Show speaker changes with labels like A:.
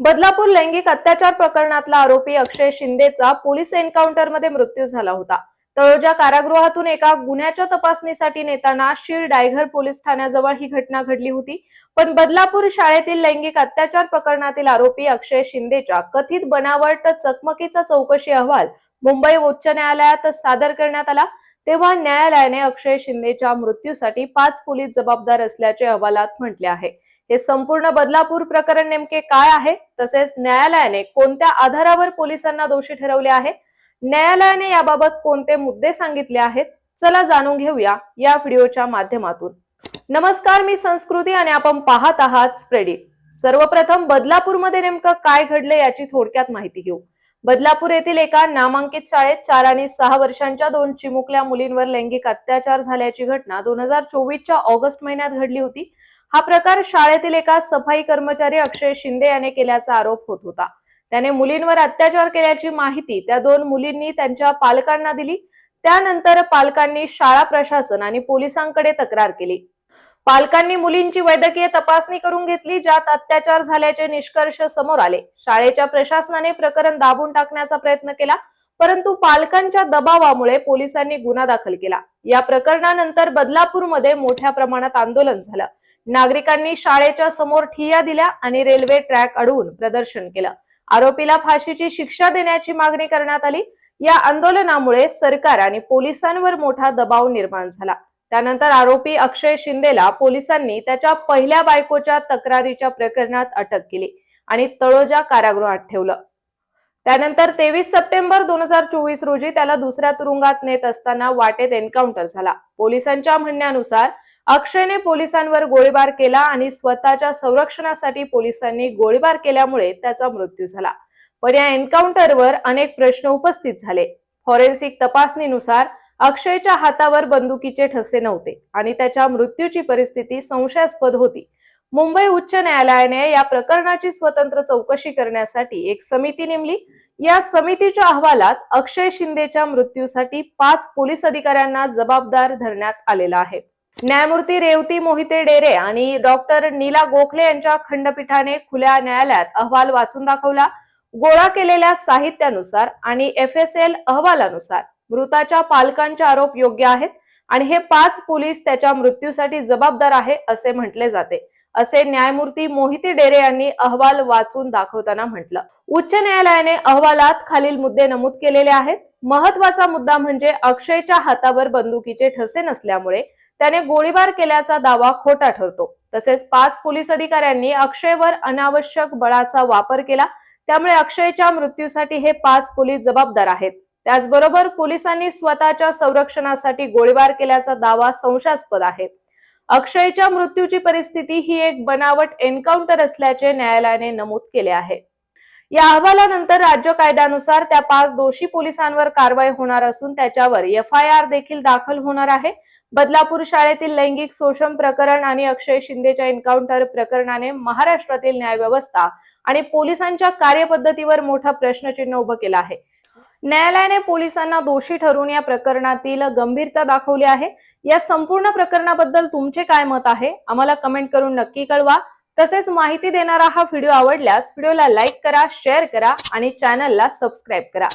A: बदलापूर लैंगिक अत्याचार प्रकरणातला आरोपी अक्षय शिंदेचा पोलीस एन्काउंटरमध्ये मृत्यू झाला होता. तळोजा कारागृहातून एका गुन्ह्याच्या तपासणीसाठी नेताना शीर डायघर पोलीस ठाण्याजवळ ही घटना घडली होती. पण बदलापूर शाळेतील लैंगिक अत्याचार प्रकरणातील आरोपी अक्षय शिंदेच्या कथित बनावट चकमकीचा चौकशी अहवाल मुंबई उच्च न्यायालयात सादर करण्यात आला. तेव्हा न्यायालयाने अक्षय शिंदेच्या मृत्यूसाठी पाच पोलीस जबाबदार असल्याचे अहवालात म्हटले आहे. हे संपूर्ण बदलापूर प्रकरण नेमके काय आहे? तसेच न्यायालयाने कोणत्या आधारावर पोलिसांना दोषी ठरवले आहे न्यायालयाने याबाबत कोणते मुद्दे सांगितले आहेत? चला जाणून घेऊया या व्हिडिओच्या माध्यमातून. नमस्कार मी संस्कृती आणि आपण पाहत आहात स्प्रेडिट सर्वप्रथम बदलापूरमध्ये नेमकं काय घडलं याची थोडक्यात माहिती घेऊ. बदलापूर येथील एका नामांकित शाळेत चार आणि सहा वर्षांच्या दोन चिमुकल्या मुलींवर लैंगिक अत्याचार झाल्याची घटना दोन हजार चोवीसच्या ऑगस्ट महिन्यात घडली होती. हा प्रकार शाळेतील एका सफाई कर्मचारी अक्षय शिंदे याने केल्याचा आरोप होत होता. त्याने मुलींवर अत्याचार केल्याची माहिती त्या दोन मुलींनी त्यांच्या पालकांना दिली. त्यानंतर पालकांनी शाळा प्रशासन आणि पोलिसांकडे तक्रार केली. पालकांनी मुलींची वैद्यकीय तपासणी करून घेतली ज्यात अत्याचार झाल्याचे निष्कर्ष समोर आले. शाळेच्या प्रशासनाने प्रकरण दाबून टाकण्याचा प्रयत्न केला. परंतु पालकांच्या दबावामुळे पोलिसांनी गुन्हा दाखल केला. या प्रकरणानंतर बदलापूरमध्ये मोठ्या प्रमाणात आंदोलन झालं. नागरिकांनी शाळेच्या समोर ठिय्या दिल्या आणि रेल्वे ट्रॅक अडवून प्रदर्शन केलं. आरोपीला फाशीची शिक्षा देण्याची मागणी करण्यात आली. या आंदोलनामुळे सरकार आणि पोलिसांवर मोठा दबाव निर्माण झाला. त्यानंतर आरोपी अक्षय शिंदेला पोलिसांनी त्याच्या पहिल्या बायकोच्या तक्रारीच्या प्रकरणात अटक केली आणि तळोजा कारागृहात ठेवलं. त्यानंतर तेवीस सप्टेंबर दोन हजार चोवीस रोजी त्याला दुसऱ्या तुरुंगात नेत असताना वाटेत एन्काउंटर झाला. पोलिसांच्या म्हणण्यानुसार अक्षयने पोलिसांवर गोळीबार केला आणि स्वतःच्या संरक्षणासाठी पोलिसांनी गोळीबार केल्यामुळे त्याचा मृत्यू झाला. पण या एन्काउंटरवर अनेक प्रश्न उपस्थित झाले. फॉरेन्सिक तपासणीनुसार अक्षयच्या हातावर बंदुकीचे ठसे नव्हते आणि त्याच्या मृत्यूची परिस्थिती संशयास्पद होती. मुंबई उच्च न्यायालयाने या प्रकरणाची स्वतंत्र चौकशी करण्यासाठी एक समिती नेमली. या समितीच्या अहवालात अक्षय शिंदेच्या मृत्यूसाठी पाच पोलीस अधिकाऱ्यांना जबाबदार धरण्यात आलेला आहे. न्यायमूर्ती रेवती मोहिते डेरे आणि डॉक्टर नीला गोखले यांच्या खंडपीठाने खुल्या न्यायालयात अहवाल वाचून दाखवला. गोळा केलेल्या साहित्यानुसार आणि एफ एस एल अहवालानुसार मृताच्या पालकांचे आरोप योग्य आहेत आणि हे पाच पोलीस त्याच्या मृत्यूसाठी जबाबदार आहे असे म्हटले जाते. असे न्यायमूर्ती मोहिते डेरे यांनी अहवाल वाचून दाखवताना म्हटलं. उच्च न्यायालयाने अहवालात खालील मुद्दे नमूद केलेले आहेत. महत्त्वाचा मुद्दा म्हणजे अक्षयच्या हातावर बंदुकीचे ठसे नसल्यामुळे त्याने गोळीबार केल्याचा दावा खोटा ठरतो. तसेच पाच पोलीस अधिकाऱ्यांनी अक्षयवर अनावश्यक बळाचा वापर केला. त्यामुळे अक्षयच्या मृत्यूसाठी हे पाच पोलीस जबाबदार आहेत. त्याचबरोबर पोलिसांनी स्वतःच्या संरक्षणासाठी गोळीबार केल्याचा दावा संशयास्पद आहे. अक्षयच्या मृत्यूची परिस्थिती ही एक बनावट एन्काउंटर असल्याचे न्यायालयाने नमूद केले आहे. या अहवालानंतर राज्य कायद्यानुसार त्या पाच दोषी पोलिसांवर कारवाई होणार असून त्याच्यावर एफ आय आर देखील दाखल होणार आहे. बदलापूर शाळेतील लैंगिक शोषण प्रकरण आणि अक्षय शिंदेच्या एन्काउंटर प्रकरणाने महाराष्ट्रातील न्यायव्यवस्था आणि पोलिसांच्या कार्यपद्धतीवर मोठा प्रश्नचिन्ह उभं केलं आहे. न्यायालयाने पोलिसांना दोषी ठरवून या प्रकरणातील गंभीरता दाखवली आहे. या संपूर्ण प्रकरणाबद्दल तुमचे काय मत आहे? आम्हाला कमेंट करून नक्की कळवा. तसेच माहिती देणारा हा व्हिडिओ आवडल्यास व्हिडिओला लाईक करा शेअर करा आणि चॅनलला सबस्क्राईब करा.